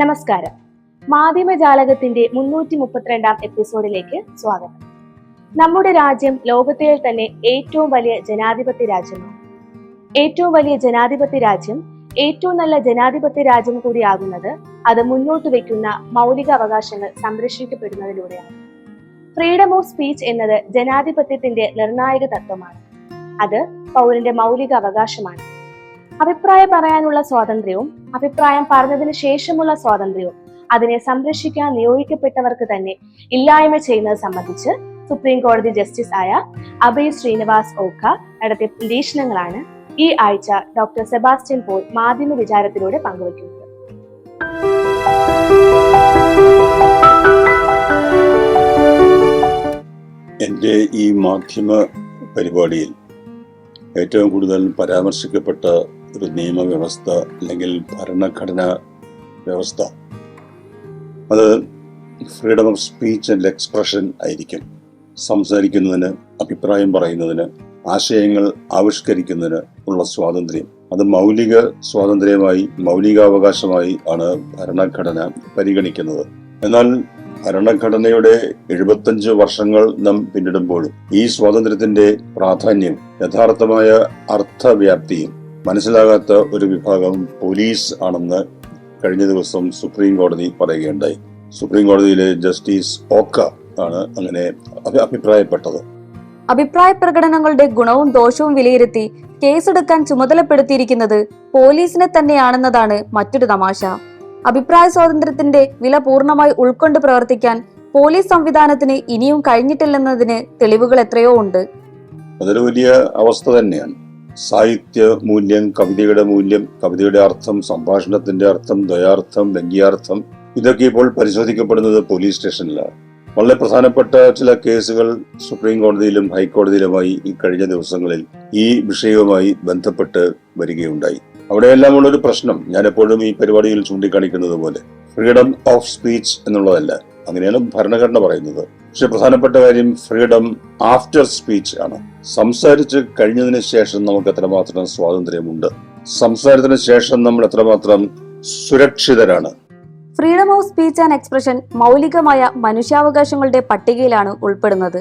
നമസ്കാരം. മാധ്യമജാലകത്തിന്റെ മുന്നൂറ്റി മുപ്പത്തിരണ്ടാം എപ്പിസോഡിലേക്ക് സ്വാഗതം. നമ്മുടെ രാജ്യം ലോകത്തിലെ തന്നെ ഏറ്റവും വലിയ ജനാധിപത്യ രാജ്യമാണ്. ഏറ്റവും വലിയ ജനാധിപത്യ രാജ്യം ഏറ്റവും നല്ല ജനാധിപത്യ രാജ്യം കൂടിയാകുന്നത് അത് മുന്നോട്ട് വയ്ക്കുന്ന മൗലിക അവകാശങ്ങൾ സംരക്ഷിക്കപ്പെടുന്നതിലൂടെയാണ്. ഫ്രീഡം ഓഫ് സ്പീച്ച് എന്നത് ജനാധിപത്യത്തിന്റെ നിർണായക തത്വമാണ്. അത് പൗരന്റെ മൗലിക അവകാശമാണ്. അഭിപ്രായം പറയാനുള്ള സ്വാതന്ത്ര്യവും അഭിപ്രായം പറഞ്ഞതിന് ശേഷമുള്ള സ്വാതന്ത്ര്യവും അതിനെ സംരക്ഷിക്കാൻ നിയോഗിക്കപ്പെട്ടവർക്ക് തന്നെ ഇല്ലായ്മ ചെയ്യുന്നത് സംബന്ധിച്ച് സുപ്രീം കോടതി ജസ്റ്റിസ് ആയ അഭയ് ശ്രീനിവാസ് ഓഖ നടത്തിയ നിരീക്ഷണങ്ങളാണ് ഈ ആഴ്ച ഡോക്ടർ സെബാസ്റ്റ്യൻ പോൾ മാധ്യമ വിചാരത്തിലൂടെ പങ്കുവയ്ക്കുന്നത്. എന്റെ ഈ മാധ്യമ പരിപാടിയിൽ ഏറ്റവും കൂടുതൽ പരാമർശിക്കപ്പെട്ട ഒരു നിയമവ്യവസ്ഥ അല്ലെങ്കിൽ ഭരണഘടന വ്യവസ്ഥ. അത് freedom of speech and expression ആയിരിക്കും. സംസാരിക്കുന്നതിന് അഭിപ്രായം പറയുന്നതിന് ആശയങ്ങൾ ആവിഷ്കരിക്കുന്നതിന് ഉള്ള സ്വാതന്ത്ര്യം. അത് മൗലിക സ്വാതന്ത്ര്യമായി മൗലികാവകാശമായി ആണ് ഭരണഘടന പരിഗണിക്കുന്നത്. എന്നാൽ ഭരണഘടനയുടെ എഴുപത്തഞ്ച് വർഷങ്ങൾ നാം പിന്നിടുമ്പോഴും ഈ സ്വാതന്ത്ര്യത്തിന്റെ പ്രാധാന്യം യഥാർത്ഥമായ അർത്ഥവ്യാപ്തിയും മനസ്സിലാകാത്ത ഒരു വിഭാഗം പോലീസ് ആണെന്ന് കഴിഞ്ഞ ദിവസം സുപ്രീം കോടതി പറയുകയുണ്ടായി. സുപ്രീം കോടതിയിലെ ജസ്റ്റിസ് ഓക്ക ആണ് അങ്ങനെ അഭി- അഭിപ്രായപ്പെട്ടത്. അഭിപ്രായ പ്രകടനങ്ങളുടെ ഗുണവും ദോഷവും വിലയിരുത്തി കേസെടുക്കാൻ ചുമതലപ്പെടുത്തിയിരിക്കുന്നത് പോലീസിനെ തന്നെയാണെന്നതാണ് മറ്റൊരു തമാശ. അഭിപ്രായ സ്വാതന്ത്ര്യത്തിന്റെ വില പൂർണമായി ഉൾക്കൊണ്ട് പ്രവർത്തിക്കാൻ പോലീസ് സംവിധാനത്തിന് ഇനിയും കഴിഞ്ഞിട്ടില്ലെന്നതിന് തെളിവുകൾ എത്രയോ ഉണ്ട്. അതൊരു വലിയ അവസ്ഥ തന്നെയാണ്. സാഹിത്യ മൂല്യം കവിതയുടെ മൂല്യം കവിതയുടെ അർത്ഥം സംഭാഷണത്തിന്റെ അർത്ഥം ദയാർത്ഥം വ്യംഗ്യാർത്ഥം ഇതൊക്കെ ഇപ്പോൾ പരിശോധിക്കപ്പെടുന്നത് പോലീസ് സ്റ്റേഷനിലാണ്. വളരെ പ്രധാനപ്പെട്ട ചില കേസുകൾ സുപ്രീം കോടതിയിലും ഹൈക്കോടതിയിലുമായി ഈ കഴിഞ്ഞ ദിവസങ്ങളിൽ ഈ വിഷയവുമായി ബന്ധപ്പെട്ട് വരികയുണ്ടായി. അവിടെയെല്ലാം ഉള്ളൊരു പ്രശ്നം ഞാൻ എപ്പോഴും ഈ പരിപാടിയിൽ ചൂണ്ടിക്കാണിക്കുന്നത് പോലെ ഫ്രീഡം ഓഫ് സ്പീച്ച് എന്നുള്ളതല്ല. അങ്ങനെയാണ് ഭരണഘടന പറയുന്നത്. പക്ഷെ പ്രധാനപ്പെട്ട കാര്യം ഫ്രീഡം ആഫ്റ്റർ സ്പീച്ച് ആണ്. സംസാരിച്ച് കഴിഞ്ഞതിന് ശേഷം നമുക്ക് എത്രമാത്രം സ്വാതന്ത്ര്യമുണ്ട്? സംസാരത്തിന് ശേഷം നമ്മൾ എത്രമാത്രം സുരക്ഷിതരാണ്? Freedom of speech and expression മൗലികമായ മനുഷ്യാവകാശങ്ങളുടെ പട്ടികയിലാണ് ഉൾപ്പെടുന്നത്.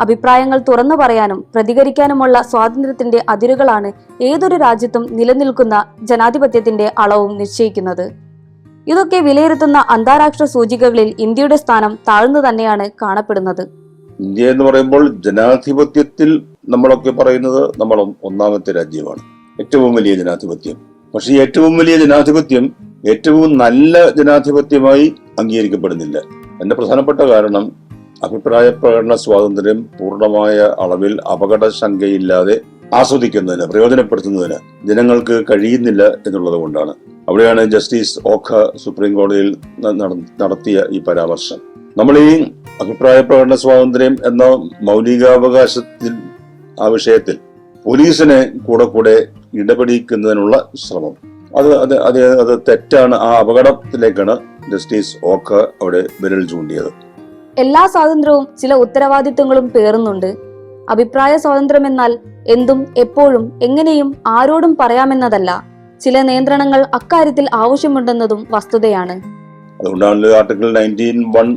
അഭിപ്രായങ്ങൾ തുറന്നു പറയാനും പ്രതികരിക്കാനുമുള്ള സ്വാതന്ത്ര്യത്തിന്റെ അതിരുകളാണ് ഏതൊരു രാജ്യത്തും നിലനിൽക്കുന്ന ജനാധിപത്യത്തിന്റെ അളവും നിശ്ചയിക്കുന്നത്. ഇതൊക്കെ വിലയിരുത്തുന്ന അന്താരാഷ്ട്ര സൂചികകളിൽ ഇന്ത്യയുടെ സ്ഥാനം താഴ്ന്നു തന്നെയാണ് കാണപ്പെടുന്നത്. ഇന്ത്യ എന്ന് പറയുമ്പോൾ ജനാധിപത്യത്തിൽ നമ്മളൊക്കെ പറയുന്നത് നമ്മൾ ഒന്നാമത്തെ രാജ്യമാണ്. ഏറ്റവും വലിയ ജനാധിപത്യം. പക്ഷെ ഏറ്റവും വലിയ ജനാധിപത്യം ഏറ്റവും നല്ല ജനാധിപത്യമായി അംഗീകരിക്കപ്പെടുന്നില്ല. അതിന്റെ പ്രധാനപ്പെട്ട കാരണം അഭിപ്രായ പ്രകടന സ്വാതന്ത്ര്യം പൂർണമായ അളവിൽ അപകടശങ്കയില്ലാതെ ആസ്വദിക്കുന്നതിന് പ്രയോജനപ്പെടുത്തുന്നതിന് ജനങ്ങൾക്ക് കഴിയുന്നില്ല എന്നുള്ളത് കൊണ്ടാണ്. അവിടെയാണ് ജസ്റ്റിസ് ഓഖ സുപ്രീം കോടതിയിൽ നടത്തിയ ഈ പരാമർശം. നമ്മൾ ഈ അഭിപ്രായ പ്രകടന സ്വാതന്ത്ര്യം എന്ന മൗലികാവകാശത്തിൽ ആ വിഷയത്തിൽ പോലീസിനെ കൂടെ കൂടെ ഇടപെടിക്കുന്നതിനുള്ള ശ്രമം. അത് അത് അത് അത് തെറ്റാണ്. ആ അപകടത്തിലേക്കാണ് ജസ്റ്റിസ് ഓക്ക അവിടെ വിരൽ ചൂണ്ടിയത്. എല്ലാ സ്വാതന്ത്ര്യവും ചില ഉത്തരവാദിത്വങ്ങളും പേറുന്നുണ്ട്. അഭിപ്രായ സ്വാതന്ത്ര്യം എന്നാൽ എന്തും എപ്പോഴും എങ്ങനെയും ആരോടും പറയാമെന്നതല്ല. ചില നിയന്ത്രണങ്ങൾ അക്കാര്യത്തിൽ ആവശ്യമുണ്ടെന്നതും വസ്തുതയാണ്. അതുകൊണ്ടാണ് ആർട്ടിക്കിൾ നയന്റീൻ വൺ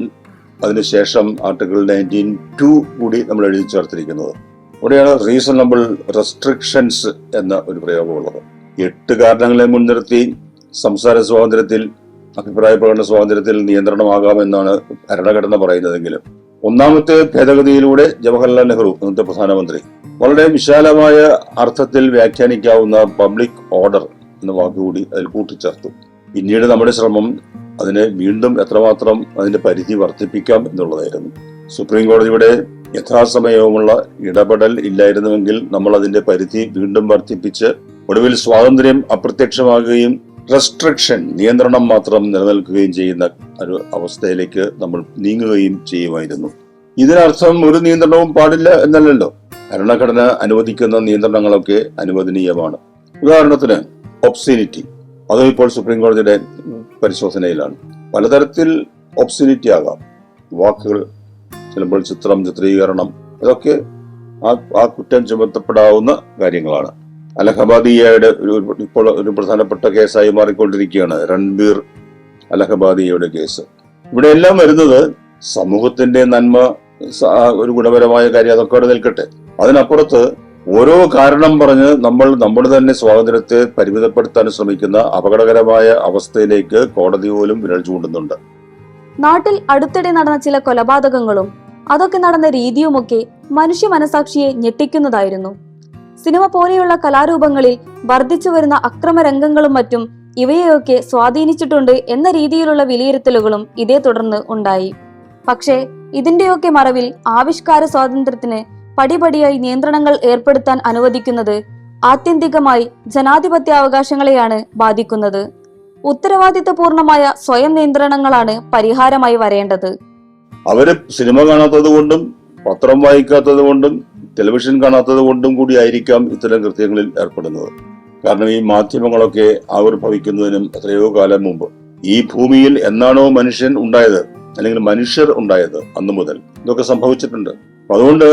അതിനുശേഷം ആർട്ടിക്കിൾ നയന്റീൻ ടു കൂടി നമ്മൾ എഴുതി ചേർത്തിരിക്കുന്നത്. അവിടെയാണ് റീസണബിൾ റെസ്ട്രിക്ഷൻസ് എന്ന ഒരു പ്രയോഗമുള്ളത്. എട്ട് കാരണങ്ങളെ മുൻനിർത്തി സംസാര സ്വാതന്ത്ര്യത്തിൽ അഭിപ്രായ പ്രകടന സ്വാതന്ത്ര്യത്തിൽ നിയന്ത്രണമാകാമെന്നാണ് ഭരണഘടന പറയുന്നതെങ്കിലും. ഒന്നാമത്തെ ഭേദഗതിയിലൂടെ ജവഹർലാൽ നെഹ്റു ഇന്നത്തെ പ്രധാനമന്ത്രി വളരെ വിശാലമായ അർത്ഥത്തിൽ വ്യാഖ്യാനിക്കാവുന്ന പബ്ലിക് ഓർഡർ എന്ന വാക്കുകൂടി അതിൽ കൂട്ടിച്ചേർത്തു. പിന്നീട് നമ്മുടെ ശ്രമം അതിനെ വീണ്ടും എത്രമാത്രം അതിന്റെ പരിധി വർദ്ധിപ്പിക്കാം എന്നുള്ളതായിരുന്നു. സുപ്രീം കോടതിയുടെ യഥാസമയവുമുള്ള ഇടപെടൽ ഇല്ലായിരുന്നുവെങ്കിൽ നമ്മൾ അതിന്റെ പരിധി വീണ്ടും വർദ്ധിപ്പിച്ച് ഒടുവിൽ സ്വാതന്ത്ര്യം അപ്രത്യക്ഷമാകുകയും റെസ്ട്രിക്ഷൻ നിയന്ത്രണം മാത്രം നിലനിൽക്കുകയും ചെയ്യുന്ന ഒരു അവസ്ഥയിലേക്ക് നമ്മൾ നീങ്ങുകയും ചെയ്യുമായിരുന്നു. ഇതിനർത്ഥം ഒരു നിയന്ത്രണവും പാടില്ല എന്നല്ലല്ലോ. ഭരണഘടന അനുവദിക്കുന്ന നിയന്ത്രണങ്ങളൊക്കെ അനുവദനീയമാണ്. ഉദാഹരണത്തിന് ഒബ്സിനിറ്റി അതും ഇപ്പോൾ സുപ്രീം കോടതിയുടെ പരിശോധനയിലാണ്. പലതരത്തിൽ ഒബ്സിനിറ്റി ആകാം. വാക്കുകൾ ചിലപ്പോൾ ചിത്രം ചിത്രീകരണം ഇതൊക്കെ ആ ആ കുറ്റം ചുമത്തപ്പെടാവുന്ന കാര്യങ്ങളാണ്. അലഹബാദിയയുടെ ഒരു ഇപ്പോൾ ഒരു പ്രധാനപ്പെട്ട കേസായി മാറിക്കൊണ്ടിരിക്കുകയാണ്. രൺബീർ അലഹബാദിയുടെ കേസ്. ഇവിടെ എല്ലാം വരുന്നത് സമൂഹത്തിന്റെ നന്മ ഒരു ഗുണപരമായ കാര്യം അതൊക്കെ അവിടെ നിൽക്കട്ടെ. അതിനപ്പുറത്ത് ഓരോ കാരണം പറഞ്ഞ് നമ്മൾ നമ്മുടെ തന്നെ സ്വാതന്ത്ര്യത്തെ പരിമിതപ്പെടുത്താൻ ശ്രമിക്കുന്ന അപകടകരമായ അവസ്ഥയിലേക്ക് കോടതി പോലും വിരൽ ചൂണ്ടുന്നുണ്ട്. നാട്ടിൽ അടുത്തിടെ നടന്ന ചില കൊലപാതകങ്ങളും അതൊക്കെ നടന്ന രീതിയുമൊക്കെ മനുഷ്യ മനസാക്ഷിയെ ഞെട്ടിക്കുന്നതായിരുന്നു. സിനിമ പോലെയുള്ള കലാരൂപങ്ങളിൽ വർദ്ധിച്ചു വരുന്ന അക്രമരംഗങ്ങളും മറ്റും ഇവയെയൊക്കെ സ്വാധീനിച്ചിട്ടുണ്ട് എന്ന രീതിയിലുള്ള വിലയിരുത്തലുകളും ഇതേ തുടർന്ന് ഉണ്ടായി. പക്ഷേ ഇതിന്റെയൊക്കെ മറവിൽ ആവിഷ്കാര സ്വാതന്ത്ര്യത്തിന് പടിപടിയായി നിയന്ത്രണങ്ങൾ ഏർപ്പെടുത്താൻ അനുവദിക്കുന്നത് ആത്യന്തികമായി ജനാധിപത്യാവകാശങ്ങളെയാണ് ബാധിക്കുന്നത്. ഉത്തരവാദിത്തപൂർണമായ സ്വയം നിയന്ത്രണങ്ങളാണ് പരിഹാരമായി വരേണ്ടത്. അവർ സിനിമ കാണാത്തത് കൊണ്ടും പത്രം വായിക്കാത്തത് കൊണ്ടും ടെലിവിഷൻ കാണാത്തത് കൊണ്ടും കൂടി ആയിരിക്കാം ഇത്തരം കൃത്യങ്ങളിൽ ഏർപ്പെടുന്നത്. കാരണം ഈ മാധ്യമങ്ങളൊക്കെ ആവിർഭവിക്കുന്നതിനും എത്രയോ കാലം മുമ്പ് ഈ ഭൂമിയിൽ എന്നാണോ മനുഷ്യൻ ഉണ്ടായത് അല്ലെങ്കിൽ മനുഷ്യർ ഉണ്ടായത് അന്നു മുതൽ ഇതൊക്കെ സംഭവിച്ചിട്ടുണ്ട്. അതുകൊണ്ട്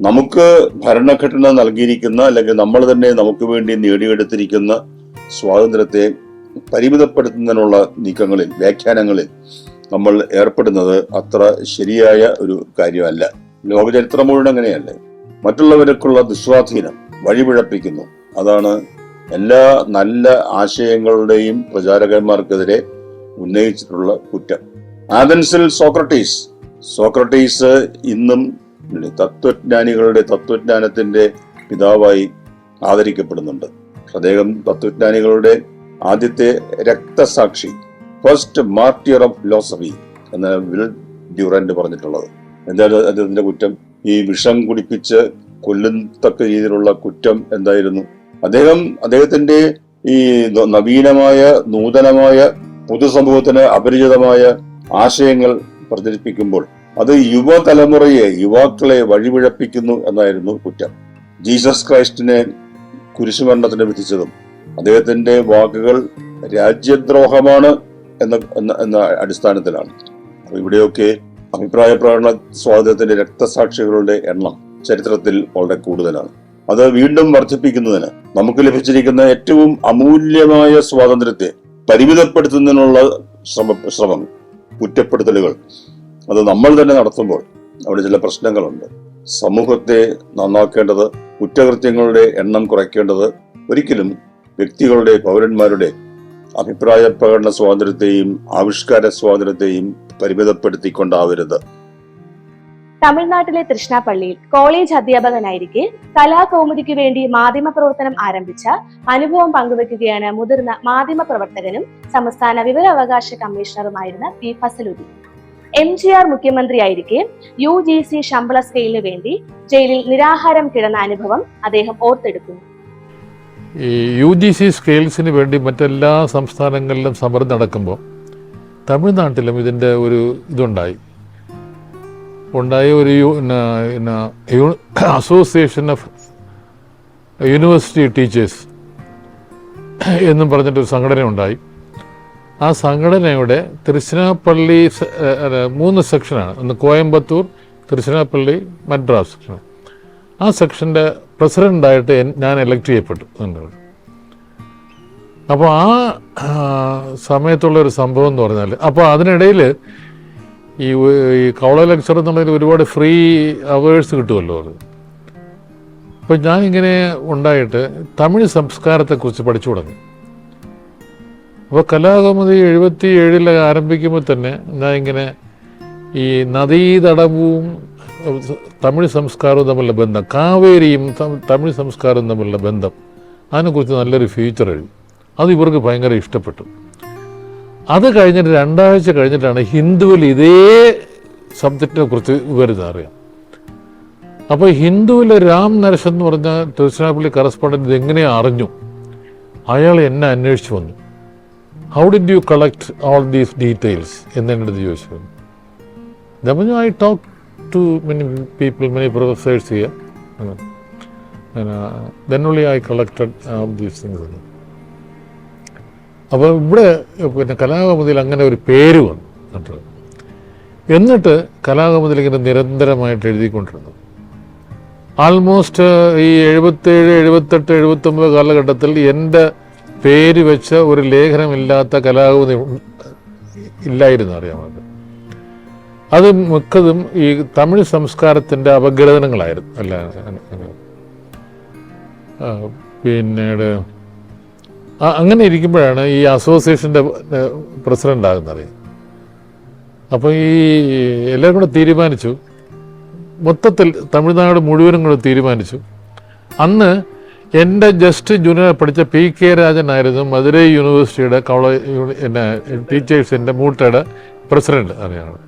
നമുക്ക് ഭരണഘടന നൽകിയിരിക്കുന്ന അല്ലെങ്കിൽ നമ്മൾ തന്നെ നമുക്ക് വേണ്ടി നേടിയെടുത്തിരിക്കുന്ന സ്വാതന്ത്ര്യത്തെ പരിമിതപ്പെടുത്തുന്നതിനുള്ള നീക്കങ്ങളിൽ വ്യാഖ്യാനങ്ങളിൽ നമ്മൾ ഏർപ്പെടുന്നത് അത്ര ശരിയായ ഒരു കാര്യമല്ല. ലോകചരിത്രം മുഴുവൻ അങ്ങനെയല്ലേ? മറ്റുള്ളവർക്കുള്ള ദുസ്വാധീനം വഴിപിഴപ്പിക്കുന്നു. അതാണ് എല്ലാ നല്ല ആശയങ്ങളുടെയും പ്രചാരകന്മാർക്കെതിരെ ഉന്നയിച്ചിട്ടുള്ള കുറ്റം. ആഥൻസിൽ സോക്രട്ടീസ് സോക്രട്ടീസ് ഇന്നും തത്വജ്ഞാനികളുടെ തത്വജ്ഞാനത്തിന്റെ പിതാവായി ആദരിക്കപ്പെടുന്നുണ്ട്. അദ്ദേഹം തത്വജ്ഞാനികളുടെ ആദ്യത്തെ രക്തസാക്ഷി ഫസ്റ്റ് മാർട്ടിയർ ഓഫ് ഫിലോസഫി എന്ന് വിൽ ഡ്യൂറന്റ് പറഞ്ഞിട്ടുള്ളത്. എന്താണ് അദ്ദേഹത്തിന്റെ കുറ്റം ഈ വിഷം കുടിപ്പിച്ച് കൊല്ലത്തക്ക രീതിയിലുള്ള കുറ്റം എന്തായിരുന്നു? അദ്ദേഹം അദ്ദേഹത്തിന്റെ ഈ നവീനമായ നൂതനമായ പൊതുസമൂഹത്തിന് അപരിചിതമായ ആശയങ്ങൾ പ്രചരിപ്പിക്കുമ്പോൾ അത് യുവതലമുറയെ യുവാക്കളെ വഴിപിഴപ്പിക്കുന്നു എന്നായിരുന്നു കുറ്റം. ജീസസ് ക്രൈസ്റ്റിനെ കുരിശുമരണത്തിന് വിധിച്ചതും അദ്ദേഹത്തിന്റെ വാക്കുകൾ രാജ്യദ്രോഹമാണ് എന്ന എന്ന അടിസ്ഥാനത്തിലാണ്. അപ്പൊ ഇവിടെയൊക്കെ അഭിപ്രായ പ്രകടന സ്വാതന്ത്ര്യത്തിന്റെ രക്തസാക്ഷികളുടെ എണ്ണം ചരിത്രത്തിൽ വളരെ കൂടുതലാണ്. അത് വീണ്ടും വർദ്ധിപ്പിക്കുന്നതിന് നമുക്ക് ലഭിച്ചിരിക്കുന്ന ഏറ്റവും അമൂല്യമായ സ്വാതന്ത്ര്യത്തെ പരിമിതപ്പെടുത്തുന്നതിനുള്ള ശ്രമം കുറ്റപ്പെടുത്തലുകൾ അത് നമ്മൾ തന്നെ നടത്തുമ്പോൾ അവിടെ ചില പ്രശ്നങ്ങളുണ്ട്. സമൂഹത്തെ നന്നാക്കേണ്ടത് കുറ്റകൃത്യങ്ങളുടെ എണ്ണം കുറയ്ക്കേണ്ടത് ഒരിക്കലും വ്യക്തികളുടെ പൗരന്മാരുടെ അഭിപ്രായ പ്രകടന സ്വാതന്ത്ര്യത്തെയും ആവിഷ്കാര സ്വാതന്ത്ര്യത്തെയും പരിമിതപ്പെടുത്തിക്കൊണ്ടാവരുത്. തമിഴ്നാട്ടിലെ തൃഷ്ണാപ്പള്ളിയിൽ കോളേജ് അധ്യാപകനായിരിക്കെ കലാകൗമുദിക്ക് വേണ്ടി മാധ്യമ പ്രവർത്തനം ആരംഭിച്ച അനുഭവം പങ്കുവെക്കുകയാണ് മുതിർന്ന മാധ്യമ പ്രവർത്തകനും സംസ്ഥാന വിവരാവകാശ കമ്മീഷണറുമായിരുന്ന P. Fazaluddin. M G R മുഖ്യമന്ത്രിയായിരിക്കെ U G C ശമ്പള സ്കെയിലിന് വേണ്ടി ജയിലിൽ നിരാഹാരം കിടന്ന അനുഭവം അദ്ദേഹം ഓർത്തെടുക്കുന്നു. ഈ യു ജി സി സ്കെയിൽസിന് വേണ്ടി മറ്റെല്ലാ സംസ്ഥാനങ്ങളിലും സമരം നടക്കുമ്പോൾ തമിഴ്നാട്ടിലും ഇതിന്റെ ഒരു ഇതുണ്ടായി. ഉണ്ടായ ഒരു അസോസിയേഷൻ ഓഫ് യൂണിവേഴ്സിറ്റി ടീച്ചേഴ്സ് എന്നും പറഞ്ഞിട്ടൊരു സംഘടന ഉണ്ടായി ആ സംഘടനയുടെ അല്ല, മൂന്ന് സെക്ഷനാണ്. ഒന്ന് കോയമ്പത്തൂർ തൃശ്ശിനാപ്പള്ളി മദ്രാസ് സെക്ഷൻ. ആ സെക്ഷന്റെ പ്രസിഡന്റായിട്ട് ഞാൻ എലക്ട് ചെയ്യപ്പെട്ടു എന്നുള്ളത്. അപ്പോൾ ആ സമയത്തുള്ള ഒരു സംഭവം എന്ന് പറഞ്ഞാൽ അപ്പോൾ അതിനിടയിൽ ഈ ഈ കൗള ലെക്ചർ എന്നുള്ളതിൽ ഒരുപാട് ഫ്രീ അവേഴ്സ് കിട്ടുമല്ലോ അത്. അപ്പോൾ ഞാനിങ്ങനെ ഉണ്ടായിട്ട് തമിഴ് സംസ്കാരത്തെക്കുറിച്ച് പഠിച്ചു തുടങ്ങി. അപ്പോൾ കലാകൗമുദി എഴുപത്തി ഏഴിൽ ആരംഭിക്കുമ്പോൾ തന്നെ ഞാൻ ഇങ്ങനെ ഈ നദീതടവും തമിഴ് സംസ്കാരവും തമ്മിലുള്ള ബന്ധം കാവേരിയും തമിഴ് സംസ്കാരവും തമ്മിലുള്ള ബന്ധം അതിനെക്കുറിച്ച് നല്ലൊരു ഫ്യൂച്ചർ എഴുതി. അത് ഇവർക്ക് ഭയങ്കര ഇഷ്ടപ്പെട്ടു. അത് കഴിഞ്ഞിട്ട് രണ്ടാഴ്ച കഴിഞ്ഞിട്ടാണ് ഹിന്ദുവിൽ ഇതേ സബ്ജക്റ്റിനെ കുറിച്ച് വിവരിച്ചത് അറിയാം. അപ്പോൾ ഹിന്ദുവിലെ രാം നരശ് എന്ന് പറഞ്ഞ തിരുച്ചിനാപ്പള്ളി കറസ്പോണ്ടന്റ് ഇതെങ്ങനെയാണ് അറിഞ്ഞു? അയാൾ എന്നെ അന്വേഷിച്ചു വന്നു. How did you collect all these details എന്ന് എന്റെ അടുത്ത് ചോദിച്ചു പറഞ്ഞു I talk to many people many professors here then only I collected these things അപ്പോൾ ഇവിടെ പിന്നെ കലാകൗമുദിയിൽ അങ്ങനെ ഒരു പേര് വന്നു. എന്നിട്ട് എന്നിട്ട് കലാകൗമുദിയിൽ ഇങ്ങനെ നിരന്തരമായിട്ട് എഴുതിക്കൊണ്ടിരുന്നു. ആൾമോസ്റ്റ് ഈ എഴുപത്തേഴ് എഴുപത്തെട്ട് എഴുപത്തൊമ്പത് കാലഘട്ടത്തിൽ എന്റെ പേര് വെച്ച ഒരു ലേഖനമില്ലാത്ത കലാകൃതി ഇല്ലായിരുന്നു അറിയാമത് അത്. മിക്കതും ഈ തമിഴ് സംസ്കാരത്തിന്റെ അപഗ്രഥനങ്ങളായിരുന്നു. അല്ല പിന്നീട് അങ്ങനെ ഇരിക്കുമ്പോഴാണ് ഈ അസോസിയേഷന്റെ പ്രസിഡന്റ് ആകുന്നത് അപ്പോൾ ഈ എല്ലാവരും കൂടെ തീരുമാനിച്ചു. മൊത്തത്തിൽ തമിഴ്നാട് മുഴുവനും കൂടെ തീരുമാനിച്ചു. അന്ന് എന്റെ ജസ്റ്റ് ജൂനിയർ പഠിച്ച പി കെ രാജനായിരുന്നു മധുരൈ യൂണിവേഴ്സിറ്റിയുടെ കോളേജ് പിന്നെ ടീച്ചേഴ്സിന്റെ മൂട്ടയുടെ പ്രസിഡന്റ് അറിയാണ്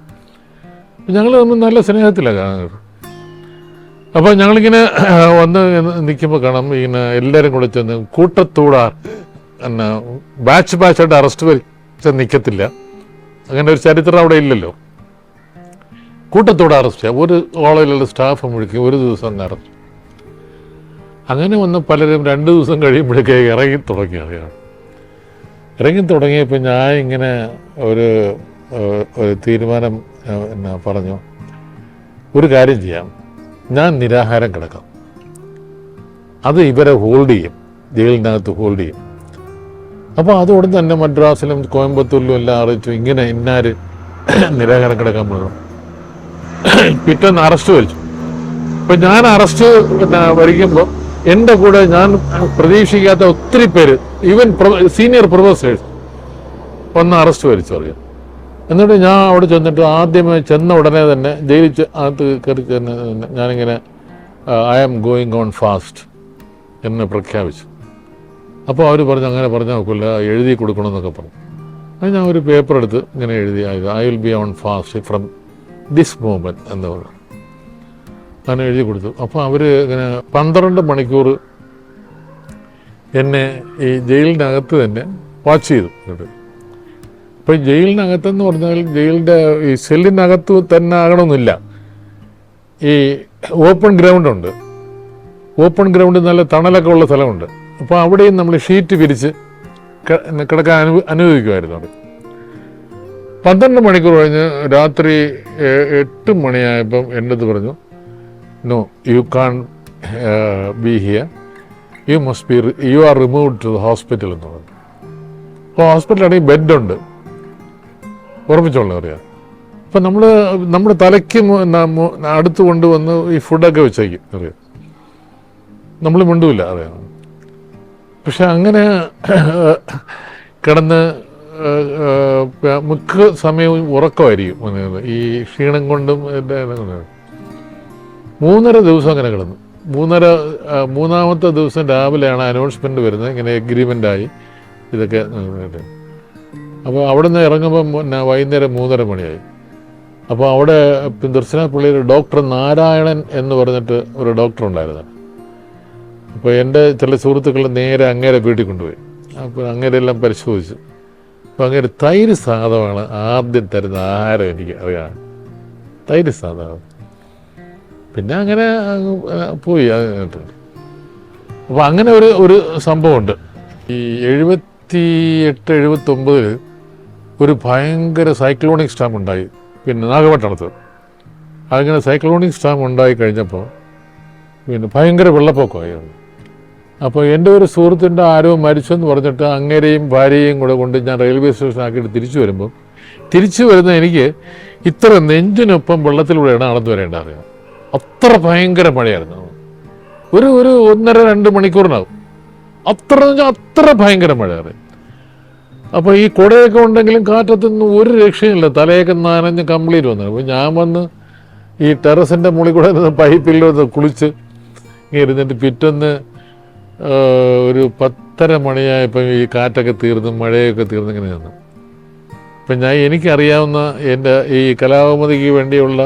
ഞങ്ങൾ തമ്മിൽ നല്ല സ്നേഹത്തിലാണ് കാണുന്നത്. അപ്പോൾ ഞങ്ങളിങ്ങനെ വന്ന് നിൽക്കുമ്പോൾ കാണാം ഇങ്ങനെ എല്ലാവരും കൂടെ ചെന്ന് കൂട്ടത്തൂടാർ എന്നാ ബാച്ച് ബാച്ചായിട്ട് അറസ്റ്റ് വരിച്ച നിൽക്കത്തില്ല അങ്ങനെ ഒരു ചരിത്രം അവിടെ ഇല്ലല്ലോ. കൂട്ടത്തോടെ അറസ്റ്റ് ചെയ്യാം. ഒരു കോളേജിലുള്ള സ്റ്റാഫ് മുഴുക്കി ഒരു ദിവസം അറസ്റ്റ് അങ്ങനെ വന്ന് പലരും രണ്ട് ദിവസം കഴിയുമ്പോഴേക്ക് ഇറങ്ങി തുടങ്ങി അറിയാം. ഇറങ്ങി തുടങ്ങിയപ്പോൾ ഞാൻ ഇങ്ങനെ ഒരു ഒരു തീരുമാനം എന്നെ പറഞ്ഞു ഒരു കാര്യം ചെയ്യാം. ഞാൻ നിരാഹാരം കിടക്കാം. അത് ഇവരെ ഹോൾഡ് ചെയ്യും. ജയിലിനകത്ത് ഹോൾഡ് ചെയ്യും. അപ്പോൾ അതോടെ തന്നെ മദ്രാസിലും കോയമ്പത്തൂരിലും എല്ലാം അറിയിച്ചു. ഇങ്ങനെ ഇന്നാര് നിരാഹാരം കിടക്കാൻ പോകുന്നു പിറ്റേന്ന് അറസ്റ്റ് വലിച്ചു അപ്പം ഞാൻ അറസ്റ്റ് പിന്നെ വരിക്കുമ്പോൾ എന്റെ കൂടെ ഞാൻ പ്രതീക്ഷിക്കാത്ത ഒത്തിരി പേര് ഈവൻ സീനിയർ പ്രൊഫസേഴ്സ് വന്ന് അറസ്റ്റ് വരിച്ചു എന്നിട്ട് ഞാൻ അവിടെ ചെന്നിട്ട് ആദ്യമേ ചെന്ന ഉടനെ തന്നെ ജയിലിൽ അകത്ത് കയറി ചെന്ന് ഞാനിങ്ങനെ I am going on fast എന്ന് പ്രഖ്യാപിച്ചു. അപ്പോൾ അവർ പറഞ്ഞു അങ്ങനെ പറഞ്ഞാൽ നോക്കില്ല എഴുതി കൊടുക്കണമെന്നൊക്കെ പറഞ്ഞു. അത് ഞാൻ ഒരു പേപ്പർ എടുത്ത് ഇങ്ങനെ എഴുതി I will be on fast from this moment എന്ന് പറഞ്ഞു. അങ്ങനെ എഴുതി കൊടുത്തു. അപ്പോൾ അവർ ഇങ്ങനെ പന്ത്രണ്ട് മണിക്കൂർ എന്നെ ഈ ജയിലിനകത്ത് തന്നെ വാച്ച് ചെയ്തു എന്നിട്ട്. അപ്പോൾ ജയിലിനകത്തെന്ന് പറഞ്ഞാൽ ജയിലിന്റെ ഈ സെല്ലിനകത്ത് തന്നെ ആകണമെന്നില്ല. ഈ ഓപ്പൺ ഗ്രൗണ്ടുണ്ട് ഓപ്പൺ ഗ്രൗണ്ട് നല്ല തണലൊക്കെ ഉള്ള സ്ഥലമുണ്ട്. അപ്പോൾ അവിടെയും നമ്മൾ ഷീറ്റ് വിരിച്ച് കിടക്കാൻ അനു അനുവദിക്കുമായിരുന്നു അവിടെ പന്ത്രണ്ട് മണിക്കൂർ കഴിഞ്ഞ് രാത്രി എട്ട് മണിയായപ്പം എന്റെ പറഞ്ഞു no you can't be here you must be you are removed to hospital എന്ന് പറഞ്ഞു. അപ്പോൾ ഹോസ്പിറ്റലാണെങ്കിൽ ബെഡുണ്ട്. ഉറപ്പിച്ചോളൂ അറിയാം. അപ്പം നമ്മൾ നമ്മുടെ തലയ്ക്ക് അടുത്ത് കൊണ്ടുവന്ന് ഈ ഫുഡൊക്കെ വെച്ചേക്കും അറിയാം. നമ്മൾ മിണ്ടൂല അറിയാം. പക്ഷെ അങ്ങനെ കിടന്ന് മിക്ക സമയവും ഉറക്കമായിരിക്കും. ഈ ക്ഷീണം കൊണ്ടും. മൂന്നര ദിവസം അങ്ങനെ കിടന്നു. മൂന്നര മൂന്നാമത്തെ ദിവസം രാവിലെയാണ് അനൗൺസ്മെന്റ് വരുന്നത്. ഇങ്ങനെ ആയി. ഇതൊക്കെ അപ്പോൾ അവിടെ നിന്ന് ഇറങ്ങുമ്പോൾ വൈകുന്നേരം മൂന്നര മണിയായി. അപ്പോൾ അവിടെ ദർശന പള്ളിയിൽ ഡോക്ടർ നാരായണൻ എന്ന് പറഞ്ഞിട്ട് ഒരു ഡോക്ടർ ഉണ്ടായിരുന്നു. അപ്പോൾ എന്റെ ചില സുഹൃത്തുക്കൾ നേരെ അങ്ങേരെ വീട്ടിൽ കൊണ്ടുപോയി. അപ്പോൾ അങ്ങേരെ എല്ലാം പരിശോധിച്ചു. അപ്പോൾ അങ്ങേര് തൈര് സാധമാണ് ആദ്യം തരുന്ന ആഹാരം എനിക്ക് അറിയാം. തൈര് സാധനം പിന്നെ അങ്ങനെ പോയി അപ്പൊ അങ്ങനെ ഒരു ഒരു സംഭവമുണ്ട്. ഈ എഴുപത്തി എട്ട് എഴുപത്തി ഒമ്പതിൽ ഒരു ഭയങ്കര സൈക്ലോണിക് സ്റ്റാം ഉണ്ടായി. പിന്നെ നാഗപട്ടണത്ത്. അങ്ങനെ സൈക്ലോണിക് സ്റ്റാം ഉണ്ടായി കഴിഞ്ഞപ്പോൾ പിന്നെ ഭയങ്കര വെള്ളപ്പൊക്കമായി അപ്പോൾ എന്റെ ഒരു സുഹൃത്തിന്റെ ആരോ മരിച്ചെന്ന് പറഞ്ഞിട്ട് അങ്ങേരെയും ഭാര്യയും കൂടെ കൊണ്ട് ഞാൻ റെയിൽവേ സ്റ്റേഷനാക്കിയിട്ട് തിരിച്ചു വരുമ്പോൾ തിരിച്ചു വരുന്ന എനിക്ക് ഇത്ര നെഞ്ചിനൊപ്പം വെള്ളത്തിലൂടെയാണ് നടന്നു വരേണ്ടത്. അത്ര ഭയങ്കര മഴയായിരുന്നു. ഒരു ഒരു ഒന്നര രണ്ട് മണിക്കൂറിനാവും. അത്ര അത്ര ഭയങ്കര മഴയായിരുന്നു അപ്പോൾ ഈ കുടയൊക്കെ ഉണ്ടെങ്കിലും കാറ്റത്തൊന്നും ഒരു രക്ഷയില്ല തലയൊക്കെ നനഞ്ഞ് കംപ്ലീറ്റ് വന്നത് അപ്പോൾ ഞാൻ വന്ന് ഈ ടെറസിന്റെ മുകളിൽ കൂടെ നിന്ന് പൈപ്പിൽ വന്ന് കുളിച്ച് ഇരുന്നിട്ട് പിറ്റൊന്ന് ഒരു പത്തര മണിയായപ്പോൾ ഈ കാറ്റൊക്കെ തീർന്ന് മഴയൊക്കെ തീർന്ന് ഇങ്ങനെ നിന്നു. അപ്പം ഞാൻ എനിക്കറിയാവുന്ന എന്റെ ഈ കലാകൗമുദിക്ക് വേണ്ടിയുള്ള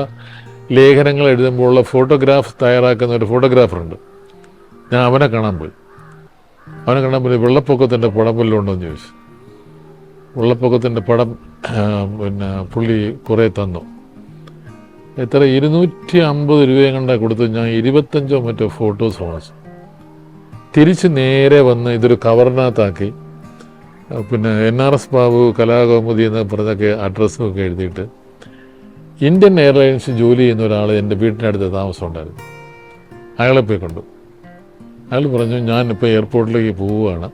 ലേഖനങ്ങൾ എഴുതുമ്പോഴുള്ള ഫോട്ടോഗ്രാഫ് തയ്യാറാക്കുന്ന ഒരു ഫോട്ടോഗ്രാഫറുണ്ട്. ഞാൻ അവനെ കാണാൻ പോയി. അവനെ കാണാൻ പോയി. വെള്ളപ്പൊക്കത്തിന്റെ പടം വല്ലതും ഉണ്ടോ എന്ന് ചോദിച്ചു. വെള്ളപ്പൊക്കത്തിന്റെ പടം പിന്നെ പുള്ളി കുറേ തന്നു. എത്ര? ഇരുന്നൂറ്റി അമ്പത് രൂപയും കണ്ട കൊടുത്ത്. ഞാൻ ഇരുപത്തഞ്ചോ മറ്റോ ഫോട്ടോസ് വാങ്ങിച്ചു. തിരിച്ച് നേരെ വന്ന് ഇതൊരു കവറിനകത്താക്കി പിന്നെ N R S Babu Kalakaumudi എന്ന് പറഞ്ഞൊക്കെ അഡ്രസ്സും ഒക്കെ എഴുതിയിട്ട് ഇന്ത്യൻ എയർലൈൻസ് ജോലി ചെയ്യുന്ന ഒരാൾ എന്റെ വീട്ടിനടുത്ത് താമസം ഉണ്ടായിരുന്നു അയാളെ പോയി കണ്ടു. അയാൾ പറഞ്ഞു ഞാനിപ്പോൾ എയർപോർട്ടിലേക്ക് പോവുകയാണ്.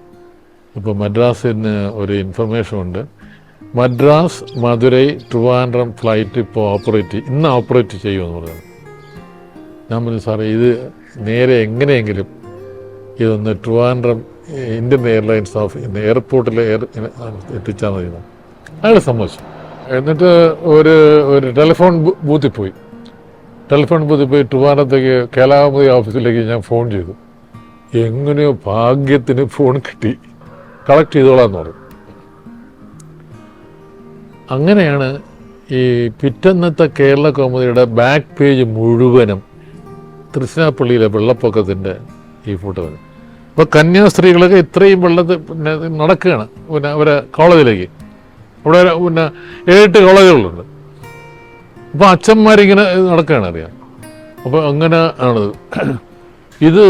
ഇപ്പോൾ മദ്രാസിന് ഒരു ഇൻഫർമേഷൻ ഉണ്ട്. മദ്രാസ് മധുരൈ ട്രിവാൻഡ്രം ഫ്ലൈറ്റ് ഇപ്പോൾ ഓപ്പറേറ്റ് ഇന്ന് ഓപ്പറേറ്റ് ചെയ്യുമെന്ന് പറഞ്ഞു. ഞാൻ പറഞ്ഞു സാറേ ഇത് നേരെ എങ്ങനെയെങ്കിലും ഇതൊന്ന് ട്രിവാൻഡ്രം ഇന്ത്യൻ എയർലൈൻസ് ഓഫ് എയർപോർട്ടിലെ എയർ എത്തിച്ചാൽ മതി. അയാൾ സമ്മതിച്ചു. എന്നിട്ട് ഒരു ഒരു ടെലിഫോൺ ബൂത്തിൽ പോയി ടെലിഫോൺ ബൂത്തിൽ പോയി ട്രിവാനത്തേക്ക് കേലാമതി ഓഫീസിലേക്ക് ഞാൻ ഫോൺ ചെയ്തു. എങ്ങനെയോ ഭാഗ്യത്തിന് ഫോൺ കിട്ടി. കളക്ട് ചെയ്തോളാന്ന് പറഞ്ഞു. അങ്ങനെയാണ് ഈ പിറ്റന്നത്തെ കേരള കൗമുദിയുടെ ബാക്ക് പേജ് മുഴുവനും തൃശ്ശിനാപ്പള്ളിയിലെ വെള്ളപ്പൊക്കത്തിന്റെ ഈ ഫോട്ടോ അപ്പോൾ കന്യാസ്ത്രീകളൊക്കെ ഇത്രയും വെള്ളത്തിൽ നടക്കുകയാണ്. പിന്നെ അവരെ കോളേജിലേക്ക് അവിടെ പിന്നെ ഏഴെട്ട് കോളേജുകളുണ്ട്. അപ്പോൾ അച്ഛന്മാരിങ്ങനെ നടക്കുകയാണ് അറിയാം. അപ്പോൾ അങ്ങനെ ആണത് ഇത്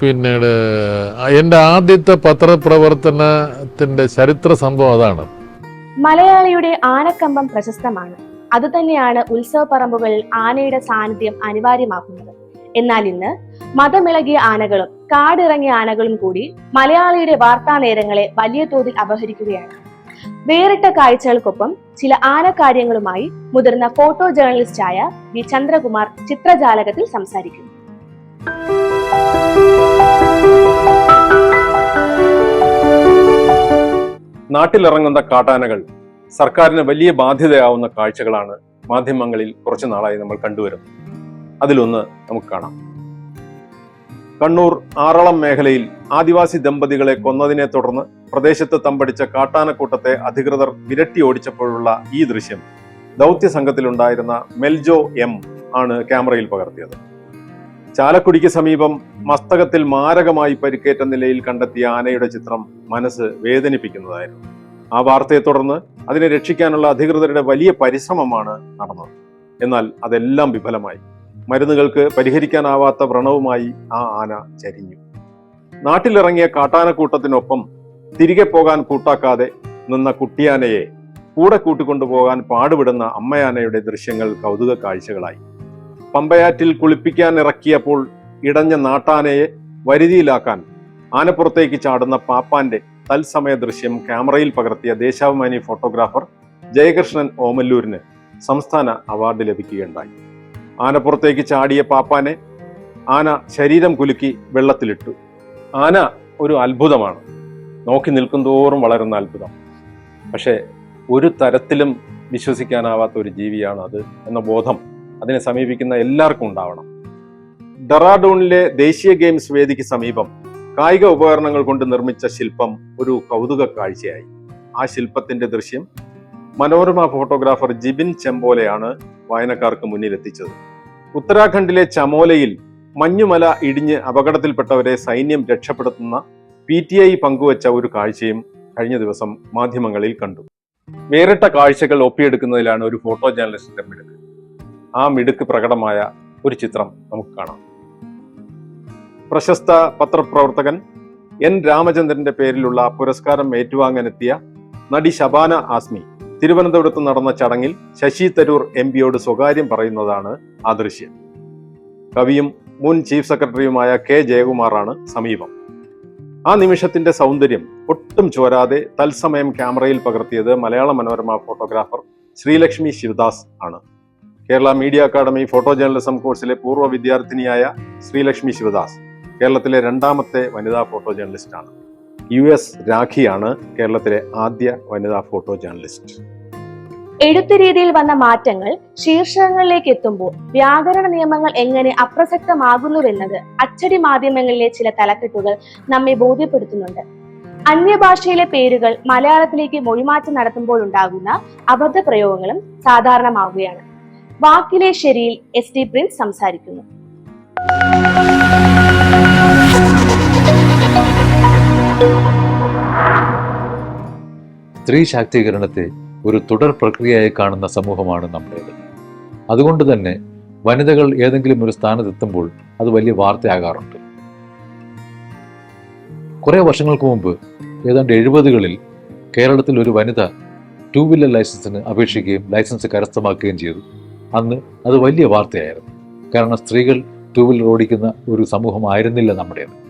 പിന്നീട് എന്റെ ആദ്യത്തെ പത്രപ്രവർത്തനത്തിന്റെ ചരിത്ര സംഭവം അതാണ്. മലയാളിയുടെ ആനക്കമ്പം പ്രശസ്തമാണ്. അതുതന്നെയാണ് ഉത്സവ പറമ്പുകളിൽ ആനയുടെ സാന്നിധ്യം അനിവാര്യമാക്കുന്നത്. എന്നാൽ ഇന്ന് മതമിളകിയ ആനകളും കാടിറങ്ങിയ ആനകളും കൂടി മലയാളിയുടെ വാർത്താ നേരങ്ങളെ വലിയ തോതിൽ അപഹരിക്കുകയാണ്. വേറിട്ട കാഴ്ചകൾക്കൊപ്പം ചില ആനക്കാര്യങ്ങളുമായി മുതിർന്ന ഫോട്ടോ ജേർണലിസ്റ്റായ വി ചന്ദ്രകുമാർ ചിത്രജാലകത്തിൽ സംസാരിക്കുന്നു നാട്ടിലിറങ്ങുന്ന കാട്ടാനകൾ സർക്കാരിന് വലിയ ബാധ്യതയാവുന്ന കാഴ്ചകളാണ് മാധ്യമങ്ങളിൽ കുറച്ചു നാളായി നമ്മൾ കണ്ടുവരുന്നത്. അതിലൊന്ന് നമുക്ക് കാണാം. കണ്ണൂർ ആറളം മേഖലയിൽ ആദിവാസി ദമ്പതികളെ കൊന്നതിനെ തുടർന്ന് പ്രദേശത്ത് തമ്പടിച്ച കാട്ടാനക്കൂട്ടത്തെ അധികൃതർ വിരട്ടി ഓടിച്ചപ്പോഴുള്ള ഈ ദൃശ്യം. ദൗത്യ സംഘത്തിലുണ്ടായിരുന്ന മെൽജോ എം ആണ് ക്യാമറയിൽ പകർത്തിയത്. ചാലക്കുടിക്ക് സമീപം മസ്തകത്തിൽ മാരകമായി പരിക്കേറ്റ നിലയിൽ കണ്ടെത്തിയ ആനയുടെ ചിത്രം മനസ്സ് വേദനിപ്പിക്കുന്നതായിരുന്നു. ആ വാർത്തയെ തുടർന്ന് അതിനെ രക്ഷിക്കാനുള്ള അധികൃതരുടെ വലിയ പരിശ്രമമാണ് നടന്നത്. എന്നാൽ അതെല്ലാം വിഫലമായി. മരുന്നുകൾക്ക് പരിഹരിക്കാനാവാത്ത വ്രണവുമായി ആ ആന ചരിഞ്ഞു. നാട്ടിലിറങ്ങിയ കാട്ടാനക്കൂട്ടത്തിനൊപ്പം തിരികെ പോകാൻ കൂട്ടാക്കാതെ നിന്ന കുട്ടിയാനയെ കൂടെ കൂട്ടിക്കൊണ്ടുപോകാൻ പാടുപെടുന്ന അമ്മയാനയുടെ ദൃശ്യങ്ങൾ കൗതുക കാഴ്ചകളായി. പമ്പയാറ്റിൽ കുളിപ്പിക്കാൻ ഇറക്കിയപ്പോൾ ഇടഞ്ഞ നാട്ടാനയെ വരുതിയിലാക്കാൻ ആനപ്പുറത്തേക്ക് ചാടുന്ന പാപ്പാന്റെ തത്സമയ ദൃശ്യം ക്യാമറയിൽ പകർത്തിയ ദേശാഭിമാനി ഫോട്ടോഗ്രാഫർ ജയകൃഷ്ണൻ ഓമല്ലൂരിന് സംസ്ഥാന അവാർഡ് ലഭിക്കുകയുണ്ടായി. ആനപ്പുറത്തേക്ക് ചാടിയ പാപ്പാനെ ആന ശരീരം കുലുക്കി വെള്ളത്തിലിട്ടു. ആന ഒരു അത്ഭുതമാണ്. നോക്കി നിൽക്കും തോറും വളരുന്ന അത്ഭുതം. പക്ഷേ ഒരു തരത്തിലും വിശ്വസിക്കാനാവാത്ത ഒരു ജീവിയാണ് അത് എന്ന ബോധം അതിനെ സമീപിക്കുന്ന എല്ലാവർക്കും ഉണ്ടാവണം. ഡെറാഡൂണിലെ ദേശീയ ഗെയിംസ് വേദിക്ക് സമീപം കായിക ഉപകരണങ്ങൾ കൊണ്ട് നിർമ്മിച്ച ശില്പം ഒരു കൗതുക കാഴ്ചയായി ആ ശില്പത്തിന്റെ ദൃശ്യം മനോരമ ഫോട്ടോഗ്രാഫർ ജിബിൻ ചെമ്പോലെയാണ് വായനക്കാർക്ക് മുന്നിൽ എത്തിച്ചത് ഉത്തരാഖണ്ഡിലെ ചമോലയിൽ മഞ്ഞുമല ഇടിഞ്ഞ് അപകടത്തിൽപ്പെട്ടവരെ സൈന്യം രക്ഷപ്പെടുത്തുന്ന പി ടി ഐ പങ്കുവച്ച ഒരു കാഴ്ചയും കഴിഞ്ഞ ദിവസം മാധ്യമങ്ങളിൽ കണ്ടു. വേറിട്ട കാഴ്ചകൾ ഒപ്പിയെടുക്കുന്നതിലാണ് ഒരു ഫോട്ടോ ജേർണലിസ്റ്റിന്റെ മിടുക്ക്. ആ മിടുക്ക് പ്രകടമായ ഒരു ചിത്രം നമുക്ക് കാണാം. പ്രശസ്ത പത്രപ്രവർത്തകൻ എൻ രാമചന്ദ്രന്റെ പേരിലുള്ള പുരസ്കാരം ഏറ്റുവാങ്ങാനെത്തിയ നടി ശബാന ആസ്മി തിരുവനന്തപുരത്ത് നടന്ന ചടങ്ങിൽ ശശി തരൂർ എം പിയോട് സ്വകാര്യം പറയുന്നതാണ് ആ ദൃശ്യം കവിയും മുൻ ചീഫ് സെക്രട്ടറിയുമായ കെ ജയകുമാറാണ് സമീപം. ആ നിമിഷത്തിന്റെ സൗന്ദര്യം ഒട്ടും ചോരാതെ തത്സമയം ക്യാമറയിൽ പകർത്തിയത് മലയാള മനോരമ ഫോട്ടോഗ്രാഫർ ശ്രീലക്ഷ്മി ശിവദാസ് ആണ്. Kerala media academy photo journalism കോഴ്സിലെ പൂർവ വിദ്യാർത്ഥിനിയായ ശ്രീലക്ഷ്മി ശിവദാസ് കേരളത്തിലെ രണ്ടാമത്തെ വനിതാ ഫോട്ടോ ജേർണലിസ്റ്റാണ്. യു എസ് രാഖിയാണ് കേരളത്തിലെ ആദ്യ വനിതാ ഫോട്ടോ ജേർണലിസ്റ്റ്. എഴുത്ത് രീതിയിൽ വന്ന മാറ്റങ്ങൾ ശീർഷകങ്ങളിലേക്ക് എത്തുമ്പോൾ വ്യാകരണ നിയമങ്ങൾ എങ്ങനെ അപ്രസക്തമാകുന്നുവെന്നത് അച്ചടി മാധ്യമങ്ങളിലെ ചില തലക്കെട്ടുകൾ നമ്മെ ബോധ്യപ്പെടുത്തുന്നുണ്ട്. അന്യഭാഷയിലെ പേരുകൾ മലയാളത്തിലേക്ക് മൊഴിമാറ്റം നടത്തുമ്പോൾ ഉണ്ടാകുന്ന അബദ്ധ പ്രയോഗങ്ങളും സാധാരണമാവുകയാണ്. വാക്കിലെ ശരിയിൽ എസ് ടി പ്രിൻസ് സംസാരിക്കുന്നു. സ്ത്രീ ശാക്തീകരണത്തെ ഒരു തുടർ പ്രക്രിയയായി കാണുന്ന സമൂഹമാണ് നമ്മുടേത്. അതുകൊണ്ട് തന്നെ വനിതകൾ ഏതെങ്കിലും ഒരു സ്ഥാനത്തെത്തുമ്പോൾ അത് വലിയ വാർത്തയാകാറുണ്ട്. കുറേ വർഷങ്ങൾക്ക് മുമ്പ് ഏതാണ്ട് എഴുപതുകളിൽ കേരളത്തിൽ ഒരു വനിത ടൂ വീലർ ലൈസൻസിന് അപേക്ഷിക്കുകയും ലൈസൻസ് കരസ്ഥമാക്കുകയും ചെയ്തു. അന്ന് അത് വലിയ വാർത്തയായിരുന്നു. കാരണം സ്ത്രീകൾ ടൂ വീലർ ഓടിക്കുന്ന ഒരു സമൂഹമായിരുന്നില്ല നമ്മുടേത്.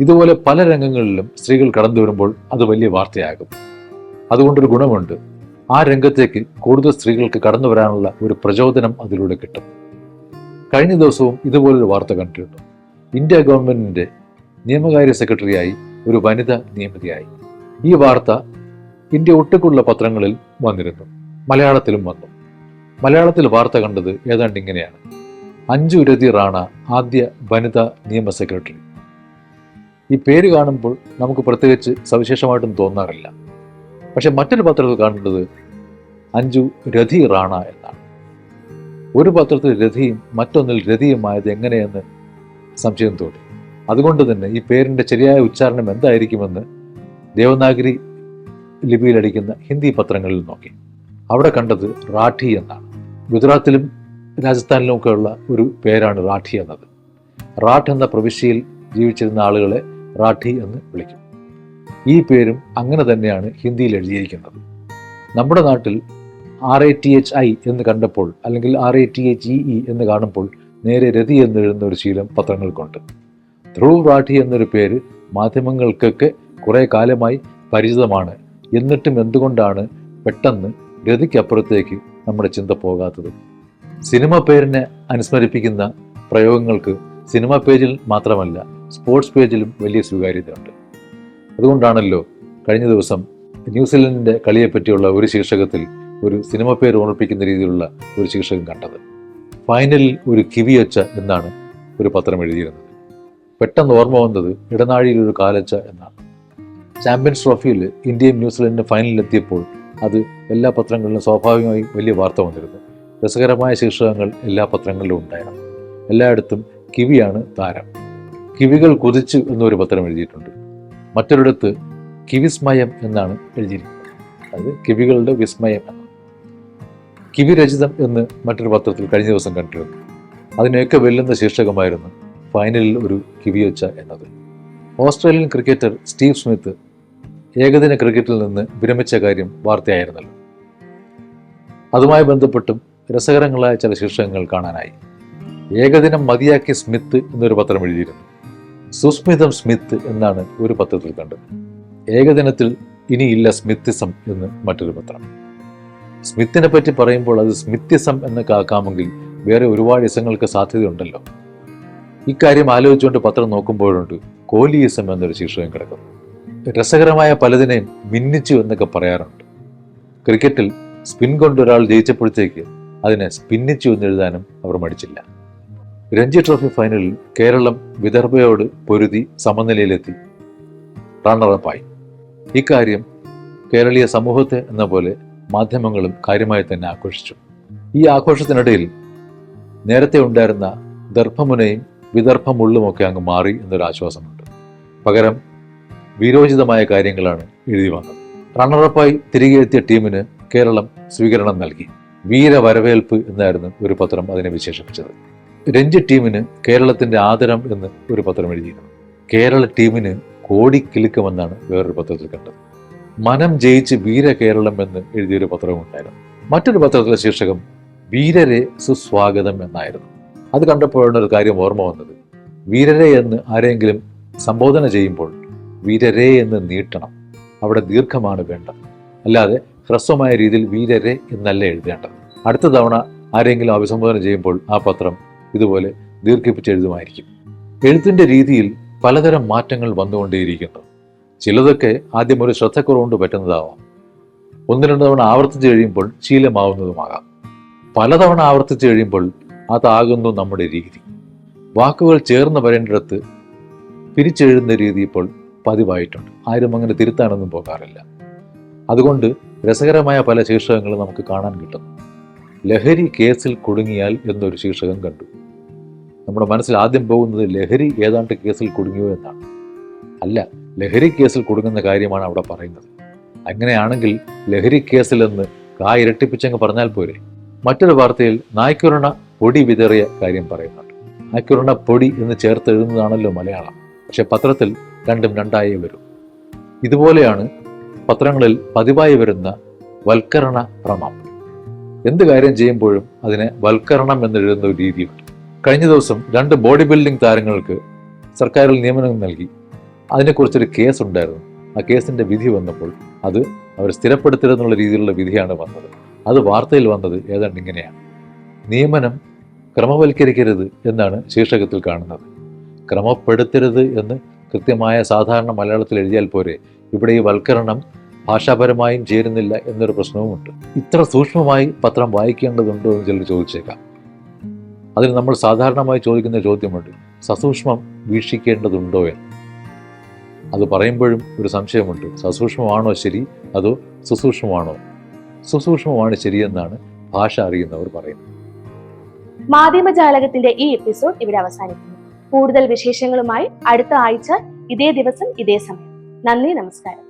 ഇതുപോലെ പല രംഗങ്ങളിലും സ്ത്രീകൾ കടന്നു വരുമ്പോൾ അത് വലിയ വാർത്തയാകും. അതുകൊണ്ടൊരു ഗുണമുണ്ട്. ആ രംഗത്തേക്ക് കൂടുതൽ സ്ത്രീകൾക്ക് കടന്നു വരാനുള്ള ഒരു പ്രചോദനം അതിലൂടെ കിട്ടും. കഴിഞ്ഞ ദിവസവും ഇതുപോലൊരു വാർത്ത കണ്ടിട്ടുണ്ട്. ഇന്ത്യ ഗവൺമെന്റിന്റെ നിയമകാര്യ സെക്രട്ടറിയായി ഒരു വനിത നിയമിതയായി. ഈ വാർത്ത ഇന്ത്യ ഒട്ടുക്കുള്ള പത്രങ്ങളിൽ വന്നിരുന്നു. മലയാളത്തിലും വന്നു. മലയാളത്തിൽ വാർത്ത കണ്ടത് ഏതാണ്ട് ഇങ്ങനെയാണ്. അഞ്ജു രതി റാണ ആദ്യ വനിതാ നിയമ സെക്രട്ടറി. ഈ പേര് കാണുമ്പോൾ നമുക്ക് പ്രത്യേകിച്ച് സവിശേഷമായിട്ടും തോന്നാറില്ല. പക്ഷെ മറ്റൊരു പത്രത്തിൽ കാണേണ്ടത് അഞ്ജു രതി റാണ എന്നാണ്. ഒരു പത്രത്തിൽ രതിയും മറ്റൊന്നിൽ രതിയുമായത് എങ്ങനെയെന്ന് സംശയം തോന്നി. അതുകൊണ്ട് തന്നെ ഈ പേരിന്റെ ശരിയായ ഉച്ചാരണം എന്തായിരിക്കുമെന്ന് ദേവനാഗരി ലിപിയിലടിക്കുന്ന ഹിന്ദി പത്രങ്ങളിൽ നോക്കി. അവിടെ കണ്ടത് റാഠി എന്നാണ്. ഗുജറാത്തിലും രാജസ്ഥാനിലും ഒക്കെ ഉള്ള ഒരു പേരാണ് റാഠി എന്നത്. റാഠ് എന്ന പ്രവിശ്യയിൽ ജീവിച്ചിരുന്ന ആളുകളെ റാഠി എന്ന് വിളിക്കും. ഈ പേരും അങ്ങനെ തന്നെയാണ് ഹിന്ദിയിൽ എഴുതിയിരിക്കുന്നത്. നമ്മുടെ നാട്ടിൽ R A T H I എന്ന് കണ്ടപ്പോൾ അല്ലെങ്കിൽ R A T H E എന്ന് കാണുമ്പോൾ നേരെ രതി എന്ന് എഴുതുന്ന ഒരു ശീലം പത്രങ്ങൾക്കുണ്ട്. ധ്രുവ് റാഠി എന്നൊരു പേര് മാധ്യമങ്ങൾക്കൊക്കെ കുറേ കാലമായി പരിചിതമാണ്. എന്നിട്ടും എന്തുകൊണ്ടാണ് പെട്ടെന്ന് രതിക്കപ്പുറത്തേക്ക് നമ്മുടെ ചിന്ത പോകാത്തത്? സിനിമ പേരിനെ അനുസ്മരിപ്പിക്കുന്ന പ്രയോഗങ്ങൾക്ക് സിനിമ പേജിൽ മാത്രമല്ല സ്പോർട്സ് പേജിലും വലിയ സ്വീകാര്യതയുണ്ട്. അതുകൊണ്ടാണല്ലോ കഴിഞ്ഞ ദിവസം ന്യൂസിലൻഡിന്റെ കളിയെപ്പറ്റിയുള്ള ഒരു ശീർഷകത്തിൽ ഒരു സിനിമ പേര് ഓർമ്മിപ്പിക്കുന്ന രീതിയിലുള്ള ഒരു ശീർഷകം കണ്ടത്. ഫൈനലിൽ ഒരു കിവിയൊച്ച എന്നാണ് ഒരു പത്രം എഴുതിയിരുന്നത്. പെട്ടെന്ന് ഓർമ്മ വന്നത് ഇടനാഴിയിൽ ഒരു കാലച്ച എന്നാണ്. ചാമ്പ്യൻസ് ട്രോഫിയിൽ ഇന്ത്യയും ന്യൂസിലൻഡിനും ഫൈനലിലെത്തിയപ്പോൾ അത് എല്ലാ പത്രങ്ങളിലും സ്വാഭാവികമായി വലിയ വാർത്ത വന്നിരുന്നു. രസകരമായ ശീർഷകങ്ങൾ എല്ലാ പത്രങ്ങളിലും ഉണ്ടായിരുന്നു. എല്ലായിടത്തും കിവിയാണ് താരം. കിവികൾ കുതിച്ചു എന്നൊരു പത്രം എഴുതിയിട്ടുണ്ട്. മറ്റൊരിടത്ത് കിവിസ്മയം എന്നാണ് എഴുതിയിരിക്കുന്നത്. അത് കിവികളുടെ വിസ്മയം എന്ന് കിവി രചിതം എന്ന് മറ്റൊരു പത്രത്തിൽ കഴിഞ്ഞ ദിവസം കണ്ടിരുന്നു അതിനെയൊക്കെ വെല്ലുന്ന ശീർഷകമായിരുന്നു ഫൈനലിൽ ഒരു കിവിയൊച്ച എന്നത്. ഓസ്ട്രേലിയൻ ക്രിക്കറ്റർ സ്റ്റീവ് സ്മിത്ത് ഏകദിന ക്രിക്കറ്റിൽ നിന്ന് വിരമിച്ച കാര്യം വാർത്തയായിരുന്നല്ലോ. അതുമായി ബന്ധപ്പെട്ടും രസകരങ്ങളായ ചില ശീർഷകങ്ങൾ കാണാനായി. ഏകദിനം മതിയാക്കിയ സ്മിത്ത് എന്നൊരു പത്രം എഴുതിയിരുന്നു. സുസ്മിതം സ്മിത്ത് എന്നാണ് ഒരു പത്രത്തിൽ കണ്ടത്. ഏകദിനത്തിൽ ഇനിയില്ല സ്മിത്തിസം എന്ന് മറ്റൊരു പത്രം. സ്മിത്തിനെ പറ്റി പറയുമ്പോൾ അത് സ്മിത്യസം എന്ന് കാക്കാമെങ്കിൽ വേറെ ഒരുപാട് ഇസങ്ങൾക്ക് സാധ്യതയുണ്ടല്ലോ. ഇക്കാര്യം ആലോചിച്ചുകൊണ്ട് പത്രം നോക്കുമ്പോഴുണ്ട് കോലിയസം എന്നൊരു ശീർഷകം കിടക്കുന്നു. രസകരമായ പലതിനെയും മിന്നിച്ചു എന്നൊക്കെ പറയാറുണ്ട്. ക്രിക്കറ്റിൽ സ്പിൻ കൊണ്ട് ഒരാൾ ജയിച്ചപ്പോഴത്തേക്ക് അതിനെ സ്പിന്നിച്ചു എന്നെഴുതാനും അവർ മടിച്ചില്ല. രഞ്ജി ട്രോഫി ഫൈനലിൽ കേരളം വിദർഭയോട് പൊരുതി സമനിലയിലെത്തി. റണ്ണറപ്പായി ഇക്കാര്യം കേരളീയ സമൂഹത്തെ എന്ന പോലെ മാധ്യമങ്ങളും കാര്യമായി തന്നെ ആഘോഷിച്ചു. ഈ ആഘോഷത്തിനിടയിൽ നേരത്തെ ഉണ്ടായിരുന്ന ദർഭമുനയും വിദർഭമുള്ളുമൊക്കെ അങ്ങ് മാറി എന്നൊരു ആശ്വാസമുണ്ട്. പകരം വീരോചിതമായ കാര്യങ്ങളാണ് എഴുതി വന്നത്. റണ്ണറപ്പായി തിരികെ എത്തിയ ടീമിന് കേരളം സ്വീകരണം നൽകി. വീരവരവേൽപ്പ് എന്നായിരുന്നു ഒരു പത്രം അതിനെ വിശേഷിപ്പിച്ചത്. രഞ്ജി ടീമിന് കേരളത്തിന്റെ ആദരം എന്ന് ഒരു പത്രം എഴുതിയിരുന്നു. കേരള ടീമിന് കോടിക്കിലുക്കമെന്നാണ് വേറൊരു പത്രത്തിൽ കണ്ടത്. മനം ജയിച്ച് വീര കേരളം എന്ന് എഴുതിയൊരു പത്രവും ഉണ്ടായിരുന്നു. മറ്റൊരു പത്രത്തിലെ ശീർഷകം വീരരെ സുസ്വാഗതം എന്നായിരുന്നു. അത് കണ്ടപ്പോഴാണ് ഒരു കാര്യം ഓർമ്മ വന്നത്. വീരരെ എന്ന് ആരെങ്കിലും സംബോധന ചെയ്യുമ്പോൾ വീരരെ എന്ന് നീട്ടണം. അവിടെ ദീർഘമാണ് വേണ്ടത് അല്ലാതെ ഹ്രസ്വമായ രീതിയിൽ വീരരെ എന്നല്ല എഴുതേണ്ടത്. അടുത്ത തവണ ആരെങ്കിലും അഭിസംബോധന ചെയ്യുമ്പോൾ ആ പത്രം ഇതുപോലെ ദീർഘിപ്പിച്ച് എഴുതുമായിരിക്കും എഴുത്തിന്റെ രീതിയിൽ പലതരം മാറ്റങ്ങൾ വന്നുകൊണ്ടേയിരിക്കുന്നു. ചിലതൊക്കെ ആദ്യം ഒരു ശ്രദ്ധക്കുറവുകൊണ്ട് പറ്റുന്നതാവാം. ഒന്ന് രണ്ട് തവണ ആവർത്തിച്ച് കഴിയുമ്പോൾ ശീലമാവുന്നതുമാകാം. പലതവണ ആവർത്തിച്ച് കഴിയുമ്പോൾ അതാകുന്നു നമ്മുടെ രീതി. വാക്കുകൾ ചേർന്ന് വരേണ്ടിടത്ത് പിരിച്ചെഴുതുന്ന രീതി ഇപ്പോൾ പതിവായിട്ടുണ്ട്. ആരും അങ്ങനെ തിരുത്താനൊന്നും പോകാറില്ല. അതുകൊണ്ട് രസകരമായ പല ശീർഷകങ്ങളും നമുക്ക് കാണാൻ കിട്ടുന്നു. ലഹരി കേസിൽ കുടുങ്ങിയാൽ എന്നൊരു ശീർഷകം കണ്ടു. നമ്മുടെ മനസ്സിൽ ആദ്യം പോകുന്നത് ലഹരി ഏതാണ്ട് കേസിൽ കുടുങ്ങിയോ എന്നാണ്. അല്ല ലഹരി കേസിൽ കുടുങ്ങുന്ന കാര്യമാണ് അവിടെ പറയുന്നത്. അങ്ങനെയാണെങ്കിൽ ലഹരി കേസിൽ എന്ന് കാ ഇരട്ടിപ്പിച്ചങ്ങ് പറഞ്ഞാൽ പോരെ. മറ്റൊരു വാർത്തയിൽ നായ്ക്കുരണ പൊടി വിതറിയ കാര്യം പറയുന്നുണ്ട്. നായ്ക്കുരണ പൊടി എന്ന് ചേർത്ത് എഴുതുന്നതാണല്ലോ മലയാളം. പക്ഷെ പത്രത്തിൽ രണ്ടും രണ്ടായി വരും. ഇതുപോലെയാണ് പത്രങ്ങളിൽ പതിവായി വരുന്ന വൽക്കരണ ഭ്രമം എന്ത് കാര്യം ചെയ്യുമ്പോഴും അതിനെ വൽക്കരണം എന്നെഴുതുന്ന ഒരു രീതിയുണ്ട്. കഴിഞ്ഞ ദിവസം രണ്ട് ബോഡി ബിൽഡിംഗ് താരങ്ങൾക്ക് സർക്കാരിൽ നിയമനം നൽകി. അതിനെക്കുറിച്ചൊരു കേസ് ഉണ്ടായിരുന്നു. ആ കേസിന്റെ വിധി വന്നപ്പോൾ അത് അവർ സ്ഥിരപ്പെടുത്തരുതെന്നുള്ള രീതിയിലുള്ള വിധിയാണ് വന്നത്. അത് വാർത്തയിൽ വന്നത് ഏതാണ്ട് ഇങ്ങനെയാണ്. നിയമനം ക്രമവൽക്കരിക്കരുത് എന്നാണ് ശീർഷകത്തിൽ കാണുന്നത്. ക്രമപ്പെടുത്തരുത് എന്ന് കൃത്യമായ സാധാരണ മലയാളത്തിൽ എഴുതിയാൽ പോരെ. ഇവിടെ ഈ വൽക്കരണം ഭാഷാപരമായും ചേരുന്നില്ല എന്നൊരു പ്രശ്നവുമുണ്ട്. ഇത്ര സൂക്ഷ്മമായി പത്രം വായിക്കേണ്ടതുണ്ടോ എന്ന് ചിലർ ചോദിച്ചേക്കാം. അതിന് നമ്മൾ സാധാരണമായി ചോദിക്കുന്ന ചോദ്യമുണ്ട് സസൂക്ഷ്മം വീക്ഷിക്കേണ്ടതുണ്ടോ എന്ന്. അത് പറയുമ്പോഴും ഒരു സംശയമുണ്ട് സസൂക്ഷ്മമാണോ ശരി അതോ സുസൂക്ഷ്മമാണോ? സുസൂക്ഷ്മമാണ് ശരിയെന്നാണ് ഭാഷ അറിയുന്നവർ പറയുന്നത്. മാധ്യമജാലകത്തിന്റെ ഈ എപ്പിസോഡ് ഇവിടെ അവസാനിക്കുന്നു. കൂടുതൽ വിശേഷങ്ങളുമായി അടുത്ത ആഴ്ച ഇതേ ദിവസം ഇതേ സമയം. നന്ദി നമസ്കാരം.